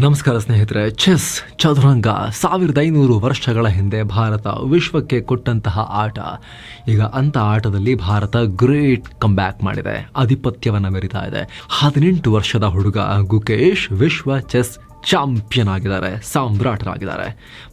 ನಮಸ್ಕಾರ ಸ್ನೇಹಿತರೆ, ಚೆಸ್, ಚದುರಂಗ, ಸಾವಿರದ ಐನೂರು ವರ್ಷಗಳ ಹಿಂದೆ ಭಾರತ ವಿಶ್ವಕ್ಕೆ ಕೊಟ್ಟಂತಹ ಆಟ. ಈಗ ಅಂತ ಆಟದಲ್ಲಿ ಭಾರತ ಗ್ರೇಟ್ ಕಂಬ್ಯಾಕ್ ಮಾಡಿದೆ, ಆಧಿಪತ್ಯವನ್ನು ಮೆರಿತಾ ಇದೆ. ಹದಿನೆಂಟು ವರ್ಷದ ಹುಡುಗ ಗುಕೇಶ್ ವಿಶ್ವ ಚೆಸ್ ಚಾಂಪಿಯನ್ ಆಗಿದ್ದಾರೆ, ಸಾಮ್ರಾಟರಾಗಿದ್ದಾರೆ.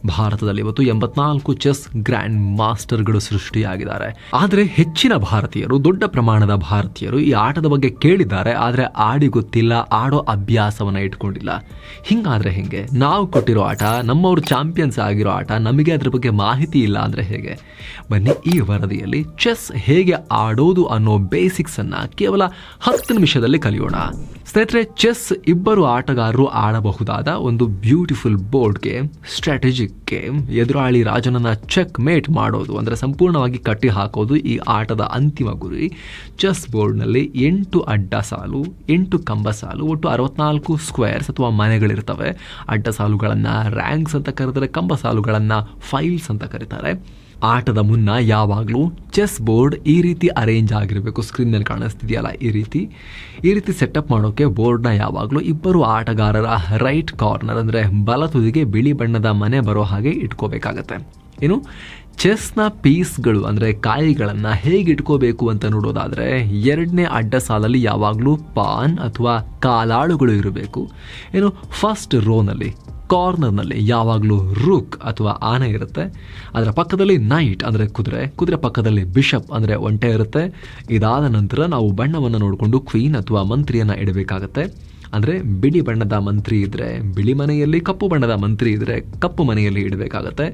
ಭಾರತದಲ್ಲಿ ಇವತ್ತು ಎಂಬತ್ನಾಲ್ಕು ಚೆಸ್ ಗ್ರ್ಯಾಂಡ್ ಮಾಸ್ಟರ್ಗಳು ಸೃಷ್ಟಿಯಾಗಿದ್ದಾರೆ. ಆದರೆ ಹೆಚ್ಚಿನ ಭಾರತೀಯರು, ದೊಡ್ಡ ಪ್ರಮಾಣದ ಭಾರತೀಯರು ಈ ಆಟದ ಬಗ್ಗೆ ಕೇಳಿದ್ದಾರೆ, ಆದರೆ ಆಡಿ ಗೊತ್ತಿಲ್ಲ, ಆಡೋ ಅಭ್ಯಾಸವನ್ನ ಇಟ್ಕೊಂಡಿಲ್ಲ. ಹಿಂಗಾದ್ರೆ ಹೇಗೆ? ನಾವು ಕೊಟ್ಟಿರೋ ಆಟ, ನಮ್ಮವರು ಚಾಂಪಿಯನ್ಸ್ ಆಗಿರೋ ಆಟ, ನಮಗೆ ಅದ್ರ ಬಗ್ಗೆ ಮಾಹಿತಿ ಇಲ್ಲ ಅಂದ್ರೆ ಹೇಗೆ? ಬನ್ನಿ ಈ ವರದಿಯಲ್ಲಿ ಚೆಸ್ ಹೇಗೆ ಆಡೋದು ಅನ್ನೋ ಬೇಸಿಕ್ಸನ್ನು ಕೇವಲ ಹತ್ತು ನಿಮಿಷದಲ್ಲಿ ಕಲಿಯೋಣ. ಸ್ನೇಹಿತರೆ, ಚೆಸ್ ಇಬ್ಬರು ಆಟಗಾರರು ಆಡಬಹುದಾದ ಒಂದು beautiful board game strategic game ಎದುರಾಳಿ ರಾಜನನ್ನ ಚೆಕ್ ಮೇಟ್ ಮಾಡೋದು, ಅಂದರೆ ಸಂಪೂರ್ಣವಾಗಿ ಕಟ್ಟಿ ಹಾಕೋದು ಈ ಆಟದ ಅಂತಿಮ ಗುರಿ. ಚೆಸ್ ಬೋರ್ಡ್ನಲ್ಲಿ ಎಂಟು ಅಡ್ಡ ಸಾಲು, ಎಂಟು ಕಂಬ ಸಾಲು, ಒಟ್ಟು ಅರವತ್ನಾಲ್ಕು ಸ್ಕ್ವೇರ್ಸ್ ಅಥವಾ ಮನೆಗಳಿರ್ತವೆ. ಅಡ್ಡ ಸಾಲುಗಳನ್ನು ರ್ಯಾಂಕ್ಸ್ ಅಂತ ಕರೀತಾರೆ ಕಂಬ ಸಾಲುಗಳನ್ನು ಫೈಲ್ಸ್ ಅಂತ ಕರೀತಾರೆ. ಆಟದ ಮುನ್ನ ಯಾವಾಗಲೂ ಚೆಸ್ ಬೋರ್ಡ್ ಈ ರೀತಿ ಅರೇಂಜ್ ಆಗಿರಬೇಕು. ಸ್ಕ್ರೀನಲ್ಲಿ ಕಾಣಿಸ್ತಿದೆಯಲ್ಲ ಈ ರೀತಿ? ಈ ರೀತಿ ಸೆಟಪ್ ಮಾಡೋಕ್ಕೆ ಬೋರ್ಡ್ನ ಯಾವಾಗಲೂ ಇಬ್ಬರು ಆಟಗಾರರ ರೈಟ್ ಕಾರ್ನರ್ ಅಂದರೆ ಬಲ ತುದಿಗೆ ಬಿಳಿ ಬಣ್ಣದ ಮನೆ ಬರೋ ಹಾಗೆ ಇಟ್ಕೋಬೇಕಾಗತ್ತೆ. ಏನು ಚೆಸ್ನ ಪೀಸ್ಗಳು ಅಂದರೆ ಕಾಯಿಗಳನ್ನು ಹೇಗೆ ಇಟ್ಕೋಬೇಕು ಅಂತ ನೋಡೋದಾದರೆ ಎರಡನೇ ಅಡ್ಡ ಸಾಲಲ್ಲಿ ಯಾವಾಗಲೂ ಪಾನ್ ಅಥವಾ ಕಾಲಾಳುಗಳು ಇರಬೇಕು. ಏನು ಫಸ್ಟ್ ರೋನಲ್ಲಿ ಕಾರ್ನರ್ನಲ್ಲಿ ಯಾವಾಗಲೂ ರುಕ್ ಅಥವಾ ಆನೆ ಇರುತ್ತೆ. ಅದರ ಪಕ್ಕದಲ್ಲಿ ನೈಟ್ ಅಂದರೆ ಕುದುರೆ ಕುದುರೆ ಪಕ್ಕದಲ್ಲಿ ಬಿಷಪ್ ಅಂದರೆ ಒಂಟೆ ಇರುತ್ತೆ. ಇದಾದ ನಂತರ ನಾವು ಬಣ್ಣವನ್ನು ನೋಡಿಕೊಂಡು ಕ್ವೀನ್ ಅಥವಾ ಮಂತ್ರಿಯನ್ನು ಇಡಬೇಕಾಗತ್ತೆ. ಅಂದರೆ ಬಿಳಿ ಬಣ್ಣದ ಮಂತ್ರಿ ಇದ್ದರೆ ಬಿಳಿ ಮನೆಯಲ್ಲಿ, ಕಪ್ಪು ಬಣ್ಣದ ಮಂತ್ರಿ ಇದ್ದರೆ ಕಪ್ಪು ಮನೆಯಲ್ಲಿ ಇಡಬೇಕಾಗತ್ತೆ.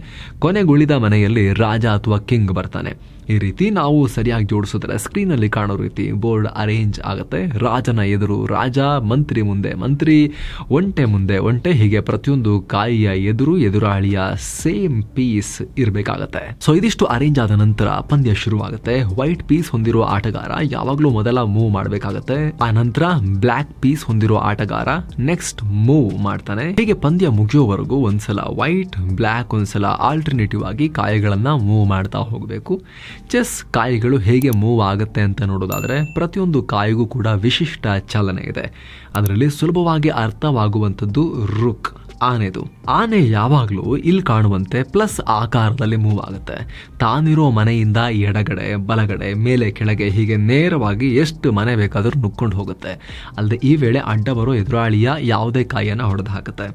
ಕೊನೆಗುಳಿದ ಮನೆಯಲ್ಲಿ ರಾಜ ಅಥವಾ ಕಿಂಗ್ ಬರ್ತಾನೆ. ಈ ರೀತಿ ನಾವು ಸರಿಯಾಗಿ ಜೋಡಿಸಿದ್ರೆ ಸ್ಕ್ರೀನಲ್ಲಿ ಕಾಣೋ ರೀತಿ ಬೋರ್ಡ್ ಅರೇಂಜ್ ಆಗುತ್ತೆ. ರಾಜನ ಎದುರು ರಾಜ, ಮಂತ್ರಿ ಮುಂದೆ ಮಂತ್ರಿ, ಒಂಟೆ ಮುಂದೆ ಒಂಟೆ, ಹೀಗೆ ಪ್ರತಿಯೊಂದು ಕಾಯಿಯ ಎದುರು ಎದುರಾಳಿಯ ಸೇಮ್ ಪೀಸ್ ಇರಬೇಕಾಗತ್ತೆ. ಸೊ ಇದಿಷ್ಟು ಅರೇಂಜ್ ಆದ ನಂತರ ಪಂದ್ಯ ಶುರುವಾಗುತ್ತೆ. ವೈಟ್ ಪೀಸ್ ಹೊಂದಿರುವ ಆಟಗಾರ ಯಾವಾಗಲೂ ಮೊದಲ ಮೂವ್ ಮಾಡಬೇಕಾಗತ್ತೆ. ಆ ನಂತರ ಬ್ಲ್ಯಾಕ್ ಪೀಸ್ ಹೊಂದಿರುವ ಆಟಗಾರ ನೆಕ್ಸ್ಟ್ ಮೂವ್ ಮಾಡ್ತಾನೆ. ಹೀಗೆ ಪಂದ್ಯ ಮುಗಿಯೋವರೆಗೂ ಒಂದ್ಸಲ ವೈಟ್ ಬ್ಲ್ಯಾಕ್ ಒಂದ್ಸಲ ಆಲ್ಟರ್ನೇಟಿವ್ ಆಗಿ ಕಾಯಿಗಳನ್ನ ಮೂವ್ ಮಾಡ್ತಾ ಹೋಗಬೇಕು. ಚೆಸ್ ಕಾಯಿಗಳು ಹೇಗೆ ಮೂವ್ ಆಗುತ್ತೆ ಅಂತ ನೋಡೋದಾದ್ರೆ ಪ್ರತಿಯೊಂದು ಕಾಯಿಗೂ ಕೂಡ ವಿಶಿಷ್ಟ ಚಲನೆ ಇದೆ. ಅದರಲ್ಲಿ ಸುಲಭವಾಗಿ ಅರ್ಥವಾಗುವಂಥದ್ದು ರುಕ್. ಆನೆದು. ಆನೆ ಯಾವಾಗಲೂ ಇಲ್ಲಿ ಕಾಣುವಂತೆ ಪ್ಲಸ್ ಆಕಾರದಲ್ಲಿ ಮೂವ್ ಆಗುತ್ತೆ. ತಾನಿರೋ ಮನೆಯಿಂದ ಎಡಗಡೆ, ಬಲಗಡೆ, ಮೇಲೆ ಕೆಳಗೆ ಹೀಗೆ ನೇರವಾಗಿ ಎಷ್ಟು ಮನೆ ಬೇಕಾದರೂ ನುಗ್ಕೊಂಡು ಹೋಗುತ್ತೆ. ಅಲ್ಲದೆ ಈ ವೇಳೆ ಅಡ್ಡ ಬರೋ ಎದುರಾಳಿಯ ಯಾವುದೇ ಕಾಯಿಯನ್ನು ಹೊಡೆದು ಹಾಕುತ್ತೆ.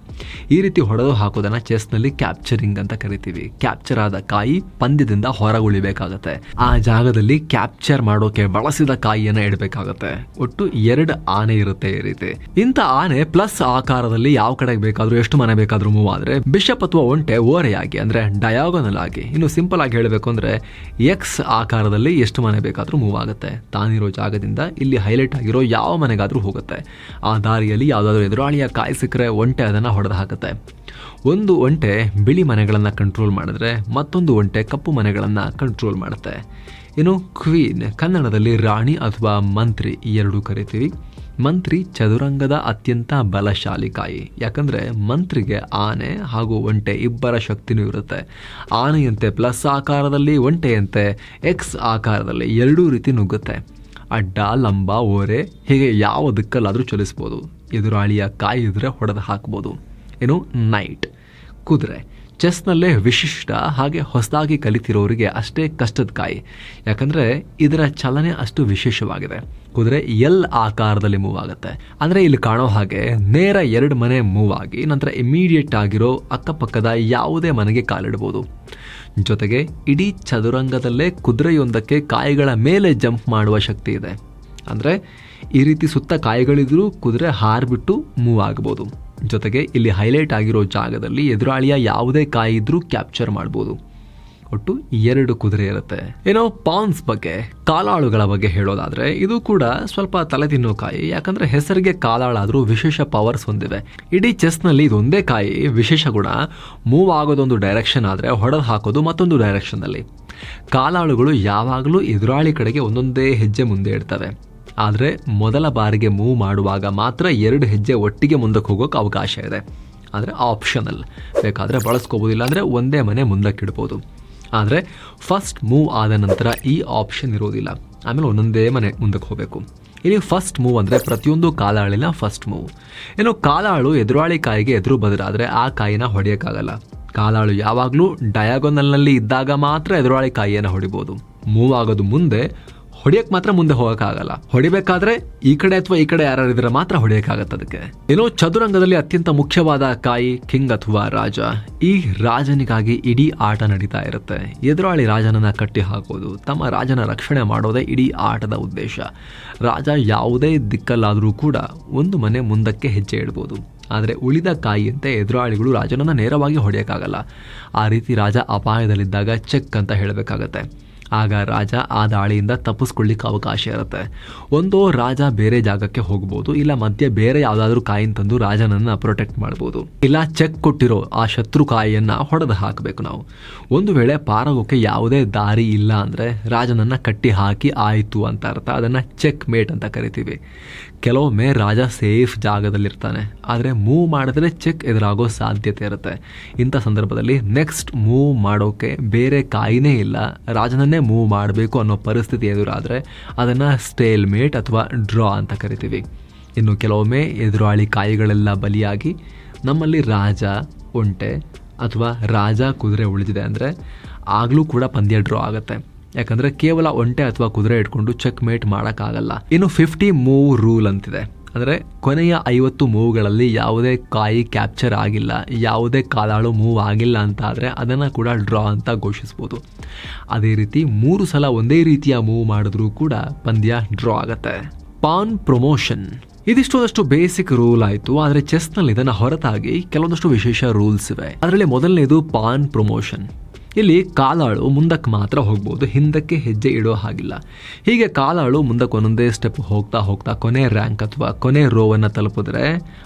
ಈ ರೀತಿ ಹೊಡೆದು ಹಾಕೋದನ್ನ ಚೆಸ್ನಲ್ಲಿ ಕ್ಯಾಪ್ಚರಿಂಗ್ ಅಂತ ಕರಿತೀವಿ. ಕ್ಯಾಪ್ಚರ್ ಆದ ಕಾಯಿ ಪಂದ್ಯದಿಂದ ಹೊರಗುಳಿಬೇಕಾಗತ್ತೆ. ಆ ಜಾಗದಲ್ಲಿ ಕ್ಯಾಪ್ಚರ್ ಮಾಡೋಕೆ ಬಳಸಿದ ಕಾಯಿಯನ್ನು ಇಡಬೇಕಾಗತ್ತೆ. ಒಟ್ಟು ಎರಡು ಆನೆ ಇರುತ್ತೆ ಈ ರೀತಿ. ಇಂಥ ಆನೆ ಪ್ಲಸ್ ಆಕಾರದಲ್ಲಿ ಯಾವ ಕಡೆಗೆ ಬೇಕಾದ್ರೂ ಎಷ್ಟು ಮನೆ ಬೇಕಾದ್ರೂ ಮೂವ್ ಆದ್ರೆ ಬಿಷಪ್ ಅಥವಾ ಒಂಟೆ ಓರೆಯಾಗಿ, ಅಂದ್ರೆ ಡಯಾಗೋನಲ್ ಆಗಿ, ಇನ್ನು ಸಿಂಪಲ್ ಆಗಿ ಹೇಳಬೇಕು ಅಂದ್ರೆ ಎಕ್ಸ್ ಆಕಾರದಲ್ಲಿ ಎಷ್ಟು ಮನೆ ಬೇಕಾದರೂ ಮೂವ್ ಆಗುತ್ತೆ. ತಾನಿರೋ ಜಾಗದಿಂದ ಇಲ್ಲಿ ಹೈಲೈಟ್ ಆಗಿರೋ ಯಾವ ಮನೆಗಾದ್ರೂ ಹೋಗುತ್ತೆ. ಆ ದಾರಿಯಲ್ಲಿ ಯಾವುದಾದ್ರೂ ಎದುರಾಳಿಯ ಕಾಯಿ ಸಿಕ್ಕರೆ ಒಂಟೆ ಅದನ್ನ ಹೊಡೆದು ಹಾಕುತ್ತೆ ಒಂದು ಒಂಟೆ ಬಿಳಿ ಮನೆಗಳನ್ನು ಕಂಟ್ರೋಲ್ ಮಾಡಿದ್ರೆ ಮತ್ತೊಂದು ಒಂಟೆ ಕಪ್ಪು ಮನೆಗಳನ್ನು ಕಂಟ್ರೋಲ್ ಮಾಡುತ್ತೆ. ಇನ್ನು ಕ್ವೀನ್ ಕನ್ನಡದಲ್ಲಿ ರಾಣಿ ಅಥವಾ ಮಂತ್ರಿ ಈ ಎರಡೂ ಕರಿತೀವಿ. ಮಂತ್ರಿ ಚದುರಂಗದ ಅತ್ಯಂತ ಬಲಶಾಲಿ ಕಾಯಿ. ಯಾಕಂದರೆ ಮಂತ್ರಿಗೆ ಆನೆ ಹಾಗೂ ಒಂಟೆ ಇಬ್ಬರ ಶಕ್ತಿನೂ ಇರುತ್ತೆ. ಆನೆಯಂತೆ ಪ್ಲಸ್ ಆಕಾರದಲ್ಲಿ ಒಂಟೆಯಂತೆ ಎಕ್ಸ್ ಆಕಾರದಲ್ಲಿ ಎರಡೂ ರೀತಿ ನುಗ್ಗುತ್ತೆ. ಅಡ್ಡ, ಲಂಬ, ಓರೆ ಹೀಗೆ ಯಾವ ದಿಕ್ಕಲ್ಲಾದರೂ ಚಲಿಸ್ಬೋದು. ಎದುರಾಳಿಯ ಕಾಯಿ ಇದ್ರೆ ಹೊಡೆದು ಹಾಕ್ಬೋದು. ಏನು? ನೈಟ್ ಕುದುರೆ. ಚೆಸ್ನಲ್ಲೇ ವಿಶಿಷ್ಟ, ಹಾಗೆ ಹೊಸದಾಗಿ ಕಲಿತಿರೋರಿಗೆ ಅಷ್ಟೇ ಕಷ್ಟದ ಕಾಯಿ. ಯಾಕಂದರೆ ಇದರ ಚಲನೆ ಅಷ್ಟು ವಿಶೇಷವಾಗಿದೆ. ಕುದುರೆ ಎಲ್ ಆಕಾರದಲ್ಲಿ ಮೂವ್ ಆಗುತ್ತೆ. ಅಂದರೆ ಇಲ್ಲಿ ಕಾಣೋ ಹಾಗೆ ನೇರ ಎರಡು ಮನೆ ಮೂವ್ ಆಗಿ ನಂತರ ಇಮಿಡಿಯೇಟ್ ಆಗಿರೋ ಅಕ್ಕಪಕ್ಕದ ಯಾವುದೇ ಮನೆಗೆ ಕಾಲಿಡ್ಬೋದು. ಜೊತೆಗೆ ಇಡೀ ಚದುರಂಗದಲ್ಲೇ ಕುದುರೆಯೊಂದಕ್ಕೆ ಕಾಯಿಗಳ ಮೇಲೆ ಜಂಪ್ ಮಾಡುವ ಶಕ್ತಿ ಇದೆ. ಅಂದರೆ ಈ ರೀತಿ ಸುತ್ತ ಕಾಯಿಗಳಿದ್ರೂ ಕುದುರೆ ಹಾರ್ಬಿಟ್ಟು ಮೂವ್ ಆಗ್ಬೋದು. ಜೊತೆಗೆ ಇಲ್ಲಿ ಹೈಲೈಟ್ ಆಗಿರೋ ಜಾಗದಲ್ಲಿ ಎದುರಾಳಿಯ ಯಾವುದೇ ಕಾಯಿ ಇದ್ರೂ ಕ್ಯಾಪ್ಚರ್ ಮಾಡ್ಬೋದು. ಒಟ್ಟು ಎರಡು ಕುದುರೆ ಇರುತ್ತೆ. ಏನೋ ಪಾನ್ಸ್ ಬಗ್ಗೆ, ಕಾಲಾಳುಗಳ ಬಗ್ಗೆ ಹೇಳೋದಾದ್ರೆ, ಇದು ಕೂಡ ಸ್ವಲ್ಪ ತಲೆ ತಿನ್ನೋ ಕಾಯಿ, ಯಾಕಂದ್ರೆ ಹೆಸರಿಗೆ ಕಾಲಾಳಾದ್ರೂ ವಿಶೇಷ ಪವರ್ಸ್ ಹೊಂದಿವೆ. ಇಡೀ ಚೆಸ್ನಲ್ಲಿ ಇದೊಂದೇ ಕಾಯಿ, ವಿಶೇಷ ಗುಣ ಮೂವ್ ಆಗೋದೊಂದು ಡೈರೆಕ್ಷನ್ ಆದ್ರೆ ಹೊಡೆದು ಹಾಕೋದು ಮತ್ತೊಂದು ಡೈರೆಕ್ಷನ್ ಅಲ್ಲಿ. ಕಾಲಾಳುಗಳು ಯಾವಾಗಲೂ ಎದುರಾಳಿ ಕಡೆಗೆ ಒಂದೊಂದೇ ಹೆಜ್ಜೆ ಮುಂದೆ ಇಡ್ತವೆ ಆದರೆ ಮೊದಲ ಬಾರಿಗೆ ಮೂವ್ ಮಾಡುವಾಗ ಮಾತ್ರ ಎರಡು ಹೆಜ್ಜೆ ಒಟ್ಟಿಗೆ ಮುಂದಕ್ಕೆ ಹೋಗೋಕೆ ಅವಕಾಶ ಇದೆ. ಆದರೆ ಆಪ್ಷನಲ್ ಬೇಕಾದರೆ ಬಳಸ್ಕೋಬೋದಿಲ್ಲ ಅಂದರೆ ಒಂದೇ ಮನೆ ಮುಂದಕ್ಕೆ ಇಡ್ಬೋದು. ಆದರೆ ಫಸ್ಟ್ ಮೂವ್ ಆದ ನಂತರ ಈ ಆಪ್ಷನ್ ಇರೋದಿಲ್ಲ. ಆಮೇಲೆ ಒಂದೊಂದೇ ಮನೆ ಮುಂದಕ್ಕೆ ಹೋಗಬೇಕು. ಇಲ್ಲಿ ಫಸ್ಟ್ ಮೂವ್ ಅಂದರೆ ಪ್ರತಿಯೊಂದು ಕಾಲಾಳಿನ ಫಸ್ಟ್ ಮೂವ್ ಇನ್ನು ಕಾಲಾಳು ಎದುರಾಳಿ ಕಾಯಿಗೆ ಎದುರು ಬದಲಾದರೆ ಆ ಕಾಯಿನ ಹೊಡೆಯೋಕ್ಕಾಗಲ್ಲ. ಕಾಲಾಳು ಯಾವಾಗಲೂ ಡಯಾಗೋನಲ್ನಲ್ಲಿ ಇದ್ದಾಗ ಮಾತ್ರ ಎದುರಾಳಿ ಕಾಯಿಯನ್ನು ಹೊಡಿಬೋದು. ಮೂವ್ ಆಗೋದು ಮುಂದೆ ಹೊಡಿಯಕ್ ಮಾತ್ರ ಮುಂದೆ ಹೋಗಕ್ಕಾಗಲ್ಲ. ಹೊಡಿಬೇಕಾದ್ರೆ ಈ ಕಡೆ ಅಥವಾ ಈ ಕಡೆ ಯಾರು ಇದ್ರೆ ಮಾತ್ರ ಹೊಡಿಯಕ್ಕಾಗತ್ತೆ ಅದಕ್ಕೆ. ಏನೋ ಚದುರಂಗದಲ್ಲಿ ಅತ್ಯಂತ ಮುಖ್ಯವಾದ ಕಾಯಿ, ಕಿಂಗ್ ಅಥವಾ ರಾಜ. ಈ ರಾಜನಿಗಾಗಿ ಇಡೀ ಆಟ ನಡೀತಾ ಇರುತ್ತೆ. ಎದುರಾಳಿ ರಾಜನನ್ನ ಕಟ್ಟಿ ಹಾಕೋದು, ತಮ್ಮ ರಾಜನ ರಕ್ಷಣೆ ಮಾಡೋದೇ ಇಡೀ ಆಟದ ಉದ್ದೇಶ. ರಾಜ ಯಾವುದೇ ದಿಕ್ಕಲ್ಲಾದರೂ ಕೂಡ ಒಂದು ಮನೆ ಮುಂದಕ್ಕೆ ಹೆಜ್ಜೆ ಇಡ್ಬೋದು. ಆದರೆ ಉಳಿದ ಕಾಯಿಯಂತೆ ಎದುರಾಳಿಗಳು ರಾಜನನ್ನು ನೇರವಾಗಿ ಹೊಡೆಯೋಕ್ಕಾಗಲ್ಲ. ಆ ರೀತಿ ರಾಜ ಅಪಾಯದಲ್ಲಿದ್ದಾಗ ಚೆಕ್ ಅಂತ ಹೇಳಬೇಕಾಗತ್ತೆ. ಆಗ ರಾಜ ಆ ದಾಳಿಯಿಂದ ತಪ್ಪಿಸ್ಕೊಳ್ಳಿಕ್ಕೆ ಅವಕಾಶ ಇರುತ್ತೆ. ಒಂದು ರಾಜ ಬೇರೆ ಜಾಗಕ್ಕೆ ಹೋಗ್ಬೋದು, ಇಲ್ಲ ಮಧ್ಯೆ ಬೇರೆ ಯಾವುದಾದ್ರೂ ಕಾಯಿನ ತಂದು ರಾಜನನ್ನ ಪ್ರೊಟೆಕ್ಟ್ ಮಾಡ್ಬೋದು. ಇಲ್ಲ ಚೆಕ್ ಕೊಟ್ಟಿರೋ ಆ ಶತ್ರು ಕಾಯಿಯನ್ನ ಹೊಡೆದು ಹಾಕಬೇಕು ನಾವು. ಒಂದು ವೇಳೆ ಪಾರಾಗೋಕೆ ಯಾವುದೇ ದಾರಿ ಇಲ್ಲ ಅಂದ್ರೆ ರಾಜನನ್ನ ಕಟ್ಟಿ ಹಾಕಿ ಆಯಿತು ಅಂತ ಅರ್ಥ. ಅದನ್ನ ಚೆಕ್ ಮೇಟ್ ಅಂತ ಕರಿತೀವಿ. ಕೆಲವೊಮ್ಮೆ ರಾಜ ಸೇಫ್ ಜಾಗದಲ್ಲಿರ್ತಾನೆ. ಆದರೆ ಮೂವ್ ಮಾಡಿದ್ರೆ ಚೆಕ್ ಎದುರಾಗೋ ಸಾಧ್ಯತೆ ಇರುತ್ತೆ. ಇಂಥ ಸಂದರ್ಭದಲ್ಲಿ ನೆಕ್ಸ್ಟ್ ಮೂವ್ ಮಾಡೋಕೆ ಬೇರೆ ಕಾಯಿನೇ ಇಲ್ಲ. ರಾಜನನ್ನೇ ಮೂವ್ ಮಾಡಬೇಕು ಅನ್ನೋ ಪರಿಸ್ಥಿತಿ ಎದುರಾದರೆ ಅದನ್ನು ಸ್ಟೇಲ್ಮೇಟ್ ಅಥವಾ ಡ್ರಾ ಅಂತ ಕರಿತೀವಿ. ಇನ್ನು ಕೆಲವೊಮ್ಮೆ ಎದುರಾಳಿ ಕಾಯಿಗಳೆಲ್ಲ ಬಲಿಯಾಗಿ ನಮ್ಮಲ್ಲಿ ರಾಜ, ಒಂಟೆ ಅಥವಾ ರಾಜ ಕುದುರೆ ಉಳಿದಿದೆ ಅಂದರೆ ಆಗಲೂ ಕೂಡ ಪಂದ್ಯ ಡ್ರಾ ಆಗುತ್ತೆ. ಯಾಕಂದ್ರೆ ಕೇವಲ ಒಂಟೆ ಅಥವಾ ಕುದುರೆ ಇಟ್ಕೊಂಡು ಚೆಕ್ ಮೇಟ್ ಮಾಡೋಕ್ಕಾಗಲ್ಲ. ಇನ್ನು ಫಿಫ್ಟಿ ಮೂವ್ ರೂಲ್ ಅಂತಿದೆ. ಅಂದರೆ ಕೊನೆಯ ಐವತ್ತು ಮೂವ್ಗಳಲ್ಲಿ ಯಾವುದೇ ಕಾಯಿ ಕ್ಯಾಪ್ಚರ್ ಆಗಿಲ್ಲ, ಯಾವುದೇ ಕಾಲಾಳು ಮೂವ್ ಆಗಿಲ್ಲ ಅಂತ ಆದರೆ ಅದನ್ನು ಕೂಡ ಡ್ರಾ ಅಂತ ಘೋಷಿಸ್ಬೋದು. ಅದೇ ರೀತಿ ಮೂರು ಸಲ ಒಂದೇ ರೀತಿಯ ಮೂವ್ ಮಾಡಿದ್ರೂ ಕೂಡ ಪಂದ್ಯ ಡ್ರಾ ಆಗತ್ತೆ. ಪಾನ್ ಪ್ರಮೋಷನ್ ಇದಿಷ್ಟೊಂದಷ್ಟು ಬೇಸಿಕ್ ರೂಲ್ ಆಯಿತು, ಆದರೆ ಚೆಸ್ನಲ್ಲಿ ಇದನ್ನು ಹೊರತಾಗಿ ಕೆಲವೊಂದಷ್ಟು ವಿಶೇಷ ರೂಲ್ಸ್ ಇವೆ. ಅದರಲ್ಲಿ ಮೊದಲನೇದು ಪಾನ್ ಪ್ರಮೋಷನ್ ಇಲ್ಲಿ ಕಾಲಾಳು ಮುಂದಕ್ಕೆ ಮಾತ್ರ ಹೋಗ್ಬೋದು, ಹಿಂದಕ್ಕೆ ಹೆಜ್ಜೆ ಇಡೋ ಹಾಗಿಲ್ಲ. ಹೀಗೆ ಕಾಲಾಳು ಮುಂದಕ್ಕೆ ಒಂದೊಂದೇ ಸ್ಟೆಪ್ ಹೋಗ್ತಾ ಹೋಗ್ತಾ ಕೊನೆ ರ್ಯಾಂಕ್ ಅಥವಾ ಕೊನೆ ರೋವನ್ನು ತಲುಪಿದ್ರೆ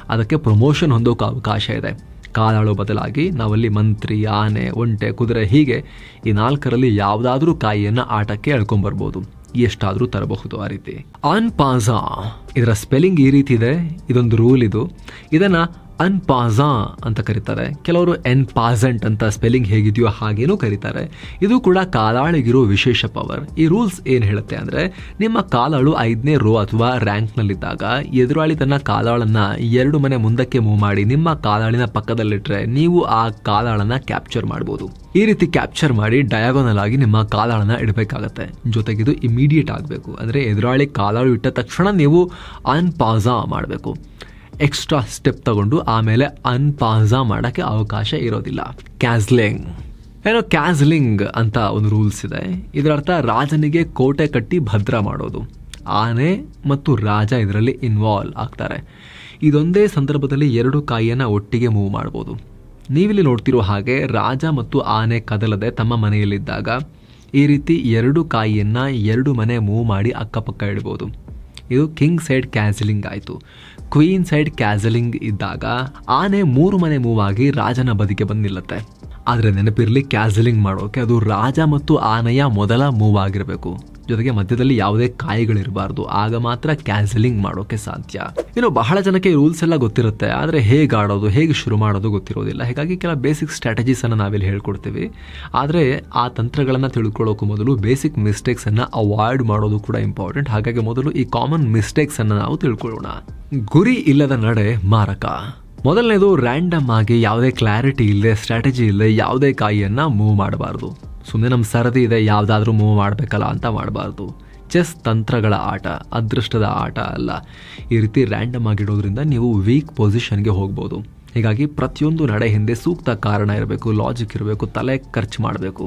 ಅದಕ್ಕೆ ಪ್ರಮೋಷನ್ ಹೊಂದೋಕೆ ಅವಕಾಶ ಇದೆ. ಕಾಲಾಳು ಬದಲಾಗಿ ನಾವಲ್ಲಿ ಮಂತ್ರಿ, ಆನೆ, ಒಂಟೆ, ಕುದುರೆ ಹೀಗೆ ಈ ನಾಲ್ಕರಲ್ಲಿ ಯಾವುದಾದ್ರೂ ಕಾಯಿಯನ್ನು ಆಟಕ್ಕೆ ಎಳ್ಕೊಂಬರ್ಬೋದು ಎಷ್ಟಾದರೂ ತರಬಹುದು ಆ ರೀತಿ. ಆನ್ ಪಾಝಾ ಇದರ ಸ್ಪೆಲ್ಲಿಂಗ್ ಈ ರೀತಿ ಇದೆ. ಇದೊಂದು ರೂಲ್ ಇದು. ಇದನ್ನ ಅನ್ಪಾಜಾ ಅಂತ ಕರೀತಾರೆ. ಕೆಲವರು ಎನ್ ಪಾಝೆಂಟ್ ಅಂತ ಸ್ಪೆಲ್ಲಿಂಗ್ ಹೇಗಿದೆಯೋ ಹಾಗೇನೂ ಕರೀತಾರೆ. ಇದು ಕೂಡ ಕಾಲಾಳಿಗಿರೋ ವಿಶೇಷ ಪವರ್. ಈ ರೂಲ್ಸ್ ಏನು ಹೇಳುತ್ತೆ ಅಂದರೆ, ನಿಮ್ಮ ಕಾಲಾಳು ಐದನೇ ರೋ ಅಥವಾ ರ್ಯಾಂಕ್ನಲ್ಲಿದ್ದಾಗ ಎದುರಾಳಿ ತನ್ನ ಕಾಲಾಳನ್ನು ಎರಡು ಮನೆ ಮುಂದಕ್ಕೆ ಮೂವ್ ಮಾಡಿ ನಿಮ್ಮ ಕಾಲಾಳಿನ ಪಕ್ಕದಲ್ಲಿಟ್ಟರೆ ನೀವು ಆ ಕಾಲಾಳನ್ನು ಕ್ಯಾಪ್ಚರ್ ಮಾಡ್ಬೋದು. ಈ ರೀತಿ ಕ್ಯಾಪ್ಚರ್ ಮಾಡಿ ಡಯಾಗೋನಲ್ ಆಗಿ ನಿಮ್ಮ ಕಾಲಾಳನ್ನು ಇಡಬೇಕಾಗತ್ತೆ. ಇದು ಇಮಿಡಿಯೇಟ್ ಆಗಬೇಕು. ಅಂದರೆ ಎದುರಾಳಿ ಕಾಲಾಳು ಇಟ್ಟ ತಕ್ಷಣ ನೀವು ಅನ್ಪಾಜಾ ಮಾಡಬೇಕು. ಎಕ್ಸ್ಟ್ರಾ ಸ್ಟೆಪ್ ತಗೊಂಡು ಆಮೇಲೆ ಅನ್ಪಾಜಾ ಮಾಡೋಕ್ಕೆ ಅವಕಾಶ ಇರೋದಿಲ್ಲ. ಕ್ಯಾಸ್ಲಿಂಗ್ ಏನೋ ಕ್ಯಾಸ್ಲಿಂಗ್ ಅಂತ ಒಂದು ರೂಲ್ಸ್ ಇದೆ. ಇದರರ್ಥ ರಾಜನಿಗೆ ಕೋಟೆ ಕಟ್ಟಿ ಭದ್ರ ಮಾಡೋದು. ಆನೆ ಮತ್ತು ರಾಜ ಇದರಲ್ಲಿ ಇನ್ವಾಲ್ವ್ ಆಗ್ತಾರೆ. ಇದೊಂದೇ ಸಂದರ್ಭದಲ್ಲಿ ಎರಡು ಕಾಯಿಯನ್ನು ಒಟ್ಟಿಗೆ ಮೂವ್ ಮಾಡ್ಬೋದು. ನೀವಿಲ್ಲಿ ನೋಡ್ತಿರೋ ಹಾಗೆ ರಾಜ ಮತ್ತು ಆನೆ ಕದಲದೆ ತಮ್ಮ ಮನೆಯಲ್ಲಿದ್ದಾಗ ಈ ರೀತಿ ಎರಡು ಕಾಯಿಯನ್ನು ಎರಡು ಮನೆ ಮೂವ್ ಮಾಡಿ ಅಕ್ಕಪಕ್ಕ ಇಡ್ಬೋದು. ಇದು ಕಿಂಗ್ ಸೈಡ್ ಕ್ಯಾನ್ಸಲಿಂಗ್ ಆಯಿತು. ಕ್ವೀನ್ ಸೈಡ್ ಕ್ಯಾಸಲಿಂಗ್ ಇದ್ದಾಗ ಆನೆ ಮೂರು ಮನೆ ಮೂವ್ ಆಗಿ ರಾಜನ ಬದಿಗೆ ಬಂದು ನಿಲ್ಲುತ್ತೆ. ಆದರೆ ನೆನಪಿರಲಿ ಕ್ಯಾಸಲಿಂಗ್ ಮಾಡೋಕೆ ಅದು ರಾಜ ಮತ್ತು ಆನೆಯ ಮೊದಲ ಮೂವ್ ಆಗಿರಬೇಕು ಜೊತೆಗೆ ಮಧ್ಯದಲ್ಲಿ ಯಾವುದೇ ಕಾಯಿಗಳಿರಬಾರ್ದು. ಆಗ ಮಾತ್ರ ಕ್ಯಾನ್ಸಲಿಂಗ್ ಮಾಡೋಕೆ ಸಾಧ್ಯ. ಇನ್ನು ಬಹಳ ಜನಕ್ಕೆ ರೂಲ್ಸ್ ಎಲ್ಲ ಗೊತ್ತಿರುತ್ತೆ. ಆದರೆ ಹೇಗೆ ಆಡೋದು, ಹೇಗೆ ಶುರು ಮಾಡೋದು ಗೊತ್ತಿರೋದಿಲ್ಲ. ಹೀಗಾಗಿ ಕೆಲ ಬೇಸಿಕ್ ಸ್ಟ್ರಾಟಜೀಸ್ ಅನ್ನು ನಾವಿಲ್ಲಿ ಹೇಳ್ಕೊಡ್ತೀವಿ. ಆದರೆ ಆ ತಂತ್ರಗಳನ್ನು ತಿಳ್ಕೊಳ್ಳೋಕೆ ಮೊದಲು ಬೇಸಿಕ್ ಮಿಸ್ಟೇಕ್ಸ್ ಅನ್ನ ಅವಾಯ್ಡ್ ಮಾಡೋದು ಕೂಡ ಇಂಪಾರ್ಟೆಂಟ್ ಹಾಗಾಗಿ ಮೊದಲು ಈ ಕಾಮನ್ ಮಿಸ್ಟೇಕ್ಸ್ ಅನ್ನು ನಾವು ತಿಳ್ಕೊಳ್ಳೋಣ. ಗುರಿ ಇಲ್ಲದ ನಡೆ ಮಾರಕ. ಮೊದಲನೇದು ರ್ಯಾಂಡಮ್ ಆಗಿ ಯಾವುದೇ ಕ್ಲಾರಿಟಿ ಇಲ್ಲದೆ ಸ್ಟ್ರಾಟಜಿ ಇಲ್ಲದೆ ಯಾವುದೇ ಕಾಯಿಯನ್ನು ಮೂವ್ ಮಾಡಬಾರ್ದು. ಸುಮ್ಮನೆ ನಮ್ಮ ಸರದಿ ಇದೆ, ಯಾವುದಾದ್ರೂ ಮೂವ್ ಮಾಡಬೇಕಲ್ಲ ಅಂತ ಮಾಡಬಾರ್ದು. ಚೆಸ್ ತಂತ್ರಗಳ ಆಟ, ಅದೃಷ್ಟದ ಆಟ ಅಲ್ಲ. ಈ ರೀತಿ ರ್ಯಾಂಡಮ್ ಆಗಿಡೋದ್ರಿಂದ ನೀವು ವೀಕ್ ಪೊಸಿಷನ್ಗೆ ಹೋಗ್ಬೋದು. ಹೀಗಾಗಿ ಪ್ರತಿಯೊಂದು ನಡೆ ಹಿಂದೆ ಸೂಕ್ತ ಕಾರಣ ಇರಬೇಕು ಲಾಜಿಕ್ ಇರಬೇಕು, ತಲೆ ಖರ್ಚು ಮಾಡಬೇಕು.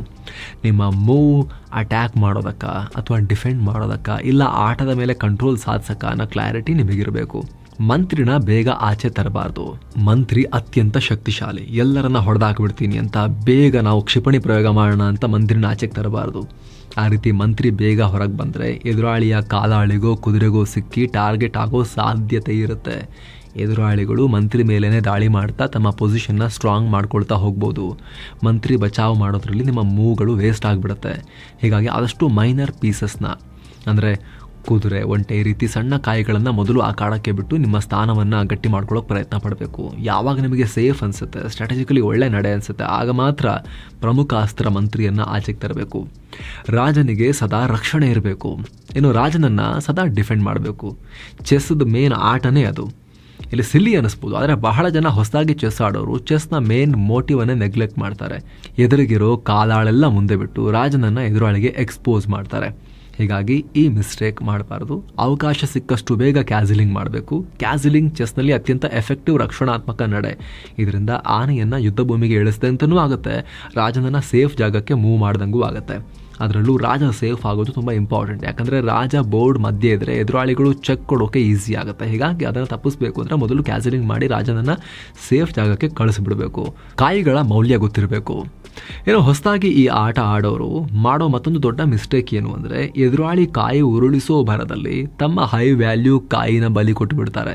ನಿಮ್ಮ ಮೂವ್ ಅಟ್ಯಾಕ್ ಮಾಡೋದಕ್ಕ ಅಥವಾ ಡಿಫೆಂಡ್ ಮಾಡೋದಕ್ಕ, ಇಲ್ಲ ಆಟದ ಮೇಲೆ ಕಂಟ್ರೋಲ್ ಸಾಧಿಸಕ್ಕ ಅನ್ನೋ ಕ್ಲಾರಿಟಿ ನಿಮಗಿರಬೇಕು. ಮಂತ್ರಿನ ಬೇಗ ಆಚೆ ತರಬಾರ್ದು. ಮಂತ್ರಿ ಅತ್ಯಂತ ಶಕ್ತಿಶಾಲಿ. ಎಲ್ಲರನ್ನ ಹೊಡೆದಾಕ್ಬಿಡ್ತೀನಿ ಅಂತ ಬೇಗ ನಾವು ಕ್ಷಿಪಣಿ ಪ್ರಯೋಗ ಮಾಡೋಣ ಅಂತ ಮಂತ್ರಿನ ಆಚೆಗೆ ತರಬಾರ್ದು. ಆ ರೀತಿ ಮಂತ್ರಿ ಬೇಗ ಹೊರಗೆ ಬಂದರೆ ಎದುರಾಳಿಯ ಕಾಲಾಳಿಗೋ ಕುದುರೆಗೋ ಸಿಕ್ಕಿ ಟಾರ್ಗೆಟ್ ಆಗೋ ಸಾಧ್ಯತೆ ಇರುತ್ತೆ. ಎದುರಾಳಿಗಳು ಮಂತ್ರಿ ಮೇಲೇ ದಾಳಿ ಮಾಡ್ತಾ ತಮ್ಮ ಪೊಸಿಷನ್ನ ಸ್ಟ್ರಾಂಗ್ ಮಾಡ್ಕೊಳ್ತಾ ಹೋಗ್ಬೋದು. ಮಂತ್ರಿ ಬಚಾವ್ ಮಾಡೋದ್ರಲ್ಲಿ ನಿಮ್ಮ ಮೂಗಳು ವೇಸ್ಟ್ ಆಗಿಬಿಡುತ್ತೆ. ಹೀಗಾಗಿ ಆದಷ್ಟು ಮೈನರ್ ಪೀಸಸ್ನ ಅಂದರೆ ಕುದುರೆ ಒಂಟೆ ಈ ರೀತಿ ಸಣ್ಣ ಕಾಯಿಗಳನ್ನು ಮೊದಲು ಆ ಕಾಡಕ್ಕೆ ಬಿಟ್ಟು ನಿಮ್ಮ ಸ್ಥಾನವನ್ನು ಗಟ್ಟಿ ಮಾಡ್ಕೊಳ್ಳೋಕೆ ಪ್ರಯತ್ನ ಪಡಬೇಕು. ಯಾವಾಗ ನಿಮಗೆ ಸೇಫ್ ಅನಿಸುತ್ತೆ ಸ್ಟ್ರಾಟಜಿಕಲಿ ಒಳ್ಳೆ ನಡೆ ಅನಿಸುತ್ತೆ, ಆಗ ಮಾತ್ರ ಪ್ರಮುಖ ಅಸ್ತ್ರ ಮಂತ್ರಿಯನ್ನು ಆಚೆಗೆ ತರಬೇಕು. ರಾಜನಿಗೆ ಸದಾ ರಕ್ಷಣೆ ಇರಬೇಕು. ಏನು ರಾಜನನ್ನು ಸದಾ ಡಿಫೆಂಡ್ ಮಾಡಬೇಕು. ಚೆಸ್ದ ಮೇನ್ ಆಟನೇ ಅದು. ಇಲ್ಲಿ ಸಿಲ್ಲಿ ಅನಿಸ್ಬೋದು, ಆದರೆ ಬಹಳ ಜನ ಹೊಸದಾಗಿ ಚೆಸ್ ಆಡೋರು ಚೆಸ್ನ ಮೇನ್ ಮೋಟಿವನ್ನೇ ನೆಗ್ಲೆಕ್ಟ್ ಮಾಡ್ತಾರೆ. ಎದುರಿಗಿರೋ ಕಾಲಾಳೆಲ್ಲ ಮುಂದೆ ಬಿಟ್ಟು ರಾಜನನ್ನು ಎದುರಾಳಿಗೆ ಎಕ್ಸ್ಪೋಸ್ ಮಾಡ್ತಾರೆ. ಹೀಗಾಗಿ ಈ ಮಿಸ್ಟೇಕ್ ಮಾಡಬಾರ್ದು. ಅವಕಾಶ ಸಿಕ್ಕಷ್ಟು ಬೇಗ ಕ್ಯಾಸಿಲಿಂಗ್ ಮಾಡಬೇಕು. ಕ್ಯಾಸಿಲಿಂಗ್ ಚೆಸ್ನಲ್ಲಿ ಅತ್ಯಂತ ಎಫೆಕ್ಟಿವ್ ರಕ್ಷಣಾತ್ಮಕ ನಡೆ. ಇದರಿಂದ ಆನೆಯನ್ನು ಯುದ್ಧ ಭೂಮಿಗೆ ಅಂತಲೂ ಆಗುತ್ತೆ. ರಾಜನನ್ನು ಸೇಫ್ ಜಾಗಕ್ಕೆ ಮೂವ್ ಮಾಡ್ದಂಗೂ ಆಗುತ್ತೆ. ಅದರಲ್ಲೂ ರಾಜ ಸೇಫ್ ಆಗೋದು ತುಂಬ ಇಂಪಾರ್ಟೆಂಟ್ ಯಾಕಂದರೆ ರಾಜ ಬೋರ್ಡ್ ಮಧ್ಯೆ ಇದ್ದರೆ ಎದುರಾಳಿಗಳು ಚೆಕ್ ಕೊಡೋಕೆ ಈಸಿ ಆಗುತ್ತೆ. ಹೀಗಾಗಿ ಅದನ್ನು ತಪ್ಪಿಸ್ಬೇಕು ಅಂದರೆ ಮೊದಲು ಕ್ಯಾಸಲಿಂಗ್ ಮಾಡಿ ರಾಜನನ್ನು ಸೇಫ್ ಜಾಗಕ್ಕೆ ಕಳಿಸ್ಬಿಡಬೇಕು. ಕಾಯಿಗಳ ಮೌಲ್ಯ ಗೊತ್ತಿರಬೇಕು. ಏನೋ ಹೊಸದಾಗಿ ಈ ಆಟ ಆಡೋರು ಮಾಡೋ ಮತ್ತೊಂದು ದೊಡ್ಡ ಮಿಸ್ಟೇಕ್ ಏನು ಅಂದರೆ ಎದುರಾಳಿ ಕಾಯಿ ಉರುಳಿಸೋ ಭರದಲ್ಲಿ ತಮ್ಮ ಹೈ ವ್ಯಾಲ್ಯೂ ಕಾಯಿನ ಬಲಿ ಕೊಟ್ಟು ಬಿಡ್ತಾರೆ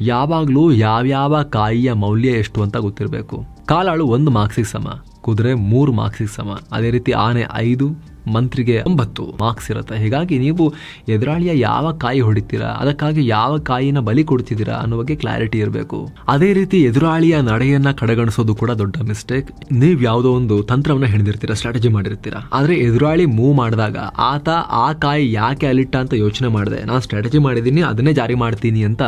ಯಾವಾಗಲೂ ಯಾವ್ಯಾವ ಕಾಯಿಯ ಮೌಲ್ಯ ಎಷ್ಟು ಅಂತ ಗೊತ್ತಿರಬೇಕು. ಕಾಲಾಳು ಒಂದು ಮಾರ್ಕ್ಸಿಗೆ ಸಮ. ಕುದುರೆ ಮೂರು ಮಾರ್ಕ್ಸಿಗೆ ಸಮ. ಅದೇ ರೀತಿ ಆನೆ ಐದು, ಮಂತ್ರಿಗೆ ಒಂಬತ್ತು ಮಾರ್ಕ್ಸ್ ಇರುತ್ತೆ. ಹೀಗಾಗಿ ನೀವು ಎದುರಾಳಿಯ ಯಾವ ಕಾಯಿ ಹೊಡಿತೀರಾ, ಅದಕ್ಕಾಗಿ ಯಾವ ಕಾಯಿನ ಬಲಿ ಕೊಡ್ತಿದ್ದೀರಾ ಅನ್ನೋ ಬಗ್ಗೆ ಕ್ಲಾರಿಟಿ ಇರಬೇಕು. ಅದೇ ರೀತಿ ಎದುರಾಳಿಯ ನಡೆಯನ್ನ ಕಡೆಗಣಿಸೋದು ಕೂಡ ದೊಡ್ಡ ಮಿಸ್ಟೇಕ್. ನೀವು ಯಾವುದೋ ಒಂದು ತಂತ್ರವನ್ನ ಹಿಡಿದಿರ್ತೀರಾ ಸ್ಟ್ರಾಟಜಿ ಮಾಡಿರ್ತೀರಾ. ಆದ್ರೆ ಎದುರಾಳಿ ಮೂವ್ ಮಾಡಿದಾಗ ಆತ ಆ ಕಾಯಿ ಯಾಕೆ ಅಲಿಟ್ಟ ಅಂತ ಯೋಚನೆ ಮಾಡಿದೆ. ನಾನು ಸ್ಟ್ರಾಟಜಿ ಮಾಡಿದ್ದೀನಿ, ಅದನ್ನೇ ಜಾರಿ ಮಾಡ್ತೀನಿ ಅಂತ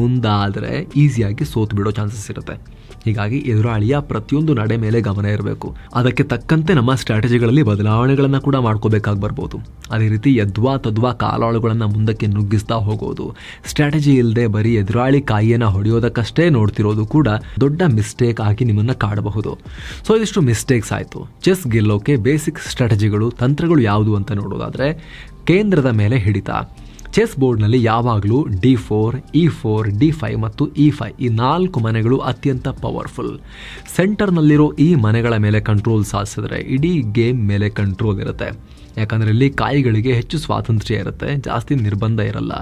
ಮುಂದಾದರೆ ಈಸಿಯಾಗಿ ಸೋತು ಬಿಡೋ ಚಾನ್ಸಸ್ ಇರುತ್ತೆ. ಹೀಗಾಗಿ ಎದುರಾಳಿಯ ಪ್ರತಿಯೊಂದು ನಡೆ ಮೇಲೆ ಗಮನ ಇರಬೇಕು. ಅದಕ್ಕೆ ತಕ್ಕಂತೆ ನಮ್ಮ ಸ್ಟ್ರಾಟಜಿಗಳಲ್ಲಿ ಬದಲಾವಣೆಗಳನ್ನು ಕೂಡ ಮಾಡ್ಕೋಬೇಕಾಗಿ ಬರ್ಬೋದು ಅದೇ ರೀತಿ ಯದ್ವಾ ತದ್ವಾ ಕಾಲಾಳುಗಳನ್ನು ಮುಂದಕ್ಕೆ ನುಗ್ಗಿಸ್ತಾ ಹೋಗೋದು. ಸ್ಟ್ರಾಟಜಿ ಇಲ್ಲದೆ ಬರೀ ಎದುರಾಳಿ ಕಾಯಿಯನ್ನು ಹೊಡೆಯೋದಕ್ಕಷ್ಟೇ ನೋಡ್ತಿರೋದು ಕೂಡ ದೊಡ್ಡ ಮಿಸ್ಟೇಕ್ ಆಗಿ ನಿಮ್ಮನ್ನು ಕಾಡಬಹುದು. ಸೊ, ಇದಿಷ್ಟು ಮಿಸ್ಟೇಕ್ಸ್ ಆಯಿತು. ಚೆಸ್ ಗೆಲ್ಲೋಕೆ ಬೇಸಿಕ್ ಸ್ಟ್ರಾಟಜಿಗಳು, ತಂತ್ರಗಳು ಯಾವುದು ಅಂತ ನೋಡೋದಾದರೆ ಕೇಂದ್ರದ ಮೇಲೆ ಹಿಡಿತ. ಚೆಸ್ ಬೋರ್ಡ್ನಲ್ಲಿ ಯಾವಾಗಲೂ D four, E four, D five ಮತ್ತು ಇ ಫೈವ್ ಈ ನಾಲ್ಕು ಮನೆಗಳು ಅತ್ಯಂತ ಪವರ್ಫುಲ್. ಸೆಂಟರ್ನಲ್ಲಿರೋ ಈ ಮನೆಗಳ ಮೇಲೆ ಕಂಟ್ರೋಲ್ ಸಾಧಿಸಿದ್ರೆ ಇಡೀ ಗೇಮ್ ಮೇಲೆ ಕಂಟ್ರೋಲ್ ಇರುತ್ತೆ. ಯಾಕಂದರೆ ಇಲ್ಲಿ ಕಾಯಿಗಳಿಗೆ ಹೆಚ್ಚು ಸ್ವಾತಂತ್ರ್ಯ ಇರುತ್ತೆ, ಜಾಸ್ತಿ ನಿರ್ಬಂಧ ಇರಲ್ಲ.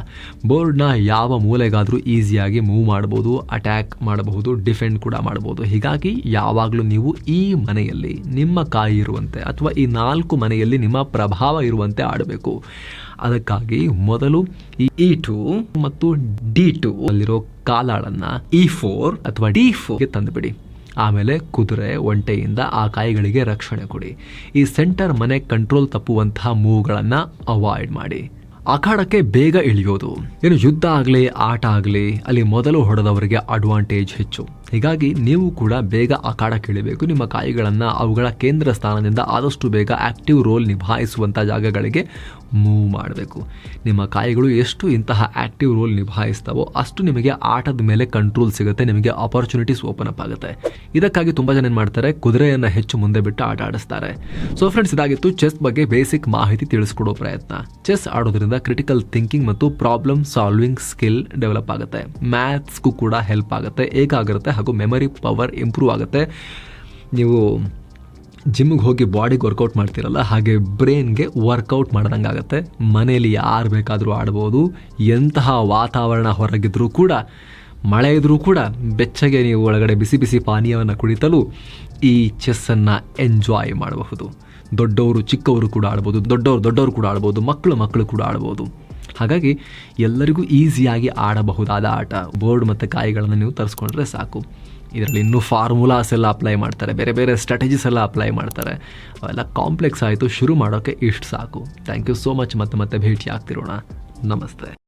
ಬೋರ್ಡ್ನ ಯಾವ ಮೂಲೆಗಾದರೂ ಈಸಿಯಾಗಿ ಮೂವ್ ಮಾಡ್ಬೋದು, ಅಟ್ಯಾಕ್ ಮಾಡಬಹುದು, ಡಿಫೆಂಡ್ ಕೂಡ ಮಾಡ್ಬೋದು. ಹೀಗಾಗಿ ಯಾವಾಗಲೂ ನೀವು ಈ ಮನೆಯಲ್ಲಿ ನಿಮ್ಮ ಕಾಯಿ ಇರುವಂತೆ ಅಥವಾ ಈ ನಾಲ್ಕು ಮನೆಯಲ್ಲಿ ನಿಮ್ಮ ಪ್ರಭಾವ ಇರುವಂತೆ ಆಡಬೇಕು. ಅದಕ್ಕಾಗಿ ಮೊದಲು ಇ ಟು ಮತ್ತು ಡಿ ಟು ಅಲ್ಲಿರೋ ಕಾಲಾಳನ್ನ ಇ ಫೋರ್ ಅಥವಾ ಡಿ ಫೋರ್ಗೆ ತಂದುಬಿಡಿ. ಆಮೇಲೆ ಕುದುರೆ, ಒಂಟೆಯಿಂದ ಆ ಕಾಯಿಗಳಿಗೆ ರಕ್ಷಣೆ ಕೊಡಿ. ಈ ಸೆಂಟರ್ ಮನೆ ಕಂಟ್ರೋಲ್ ತಪ್ಪುವಂತಹ ಮೂವ್ಗಳನ್ನು ಅವಾಯ್ಡ್ ಮಾಡಿ. ಅಖಾಡಕ್ಕೆ ಬೇಗ ಇಳಿಯೋದು. ಏನು ಯುದ್ಧ ಆಗಲಿ, ಆಟ ಆಗಲಿ, ಅಲ್ಲಿ ಮೊದಲು ಹೊಡೆದವರಿಗೆ ಅಡ್ವಾಂಟೇಜ್ ಹೆಚ್ಚು. ಹೀಗಾಗಿ ನೀವು ಕೂಡ ಬೇಗ ಅಖಾಡ ಕೇಳಬೇಕು. ನಿಮ್ಮ ಕಾಯಿಗಳನ್ನು ಅವುಗಳ ಕೇಂದ್ರ ಸ್ಥಾನದಿಂದ ಆದಷ್ಟು ಬೇಗ ಆ್ಯಕ್ಟಿವ್ ರೋಲ್ ನಿಭಾಯಿಸುವಂಥ ಜಾಗಗಳಿಗೆ ಮೂವ್ ಮಾಡಬೇಕು. ನಿಮ್ಮ ಕಾಯಿಗಳು ಎಷ್ಟು ಇಂತಹ ಆ್ಯಕ್ಟಿವ್ ರೋಲ್ ನಿಭಾಯಿಸ್ತಾವೋ ಅಷ್ಟು ನಿಮಗೆ ಆಟದ ಮೇಲೆ ಕಂಟ್ರೋಲ್ ಸಿಗುತ್ತೆ, ನಿಮಗೆ ಆಪರ್ಚುನಿಟೀಸ್ ಓಪನ್ ಅಪ್ ಆಗುತ್ತೆ. ಇದಕ್ಕಾಗಿ ತುಂಬ ಜನ ಏನು ಮಾಡ್ತಾರೆ, ಕುದುರೆಯನ್ನು ಹೆಚ್ಚು ಮುಂದೆ ಬಿಟ್ಟು ಆಟ ಆಡಿಸ್ತಾರೆ. ಸೊ ಫ್ರೆಂಡ್ಸ್ ಇದಾಗಿತ್ತು ಚೆಸ್ ಬಗ್ಗೆ ಬೇಸಿಕ್ ಮಾಹಿತಿ ತಿಳಿಸ್ಕೊಡೋ ಪ್ರಯತ್ನ. ಚೆಸ್ ಆಡೋದ್ರಿಂದ ಕ್ರಿಟಿಕಲ್ ಥಿಂಕಿಂಗ್ ಮತ್ತು ಪ್ರಾಬ್ಲಮ್ ಸಾಲ್ವಿಂಗ್ ಸ್ಕಿಲ್ ಡೆವಲಪ್ ಆಗುತ್ತೆ. ಮ್ಯಾಥ್ಸ್ಗೂ ಕೂಡ ಹೆಲ್ಪ್ ಆಗುತ್ತೆ, ಏಕಾಗ್ರತೆ ಹಾಗೂ ಮೆಮರಿ ಪವರ್ ಇಂಪ್ರೂವ್ ಆಗುತ್ತೆ. ನೀವು ಜಿಮ್ಗೆ ಹೋಗಿ ಬಾಡಿಗೆ ವರ್ಕೌಟ್ ಮಾಡ್ತಿರಲ್ಲ, ಹಾಗೆ ಬ್ರೈನ್ಗೆ ವರ್ಕೌಟ್ ಆಗುತ್ತೆ. ಮನೆಯಲ್ಲಿ ಯಾರು ಬೇಕಾದರೂ ಆಡ್ಬೋದು. ಎಂತಹ ವಾತಾವರಣ ಹೊರಗಿದ್ರೂ ಕೂಡ, ಮಳೆ ಇದ್ದರೂ ಕೂಡ ಬೆಚ್ಚಗೆ ನೀವು ಒಳಗಡೆ ಬಿಸಿ ಬಿಸಿ ಪಾನೀಯವನ್ನು ಕುಡಿತಲು ಈ ಚೆಸ್ಸನ್ನು ಎಂಜಾಯ್ ಮಾಡಬಹುದು. ದೊಡ್ಡವರು ಚಿಕ್ಕವರು ಕೂಡ ಆಡ್ಬೋದು, ದೊಡ್ಡವರು ದೊಡ್ಡವರು ಕೂಡ ಆಡ್ಬೋದು, ಮಕ್ಕಳು ಮಕ್ಕಳು ಕೂಡ ಆಡ್ಬೋದು. ಹಾಗಾಗಿ ಎಲ್ಲರಿಗೂ ಈಸಿಯಾಗಿ ಆಡಬಹುದಾದ ಆಟ. ಬೋರ್ಡ್ ಮತ್ತು ಕಾಯಿಗಳನ್ನು ನೀವು ತರಿಸ್ಕೊಂಡ್ರೆ ಸಾಕು. ಇದರಲ್ಲಿ ಇನ್ನೂ ಫಾರ್ಮುಲಾಸ್ ಎಲ್ಲ ಅಪ್ಲೈ ಮಾಡ್ತಾರೆ. ಬೇರೆ ಬೇರೆ ಸ್ಟ್ರಾಟಜೀಸ್ ಎಲ್ಲ ಅಪ್ಲೈ ಮಾಡ್ತಾರೆ. ಅವೆಲ್ಲ ಕಾಂಪ್ಲೆಕ್ಸ್ ಆಯಿತು. ಶುರು ಮಾಡೋಕ್ಕೆ ಇಷ್ಟು ಸಾಕು. ಥ್ಯಾಂಕ್ ಯು ಸೋ ಮಚ್ ಮತ್ತೆ ಮತ್ತೆ ಭೇಟಿ ಆಗ್ತಿರೋಣ ನಮಸ್ತೆ.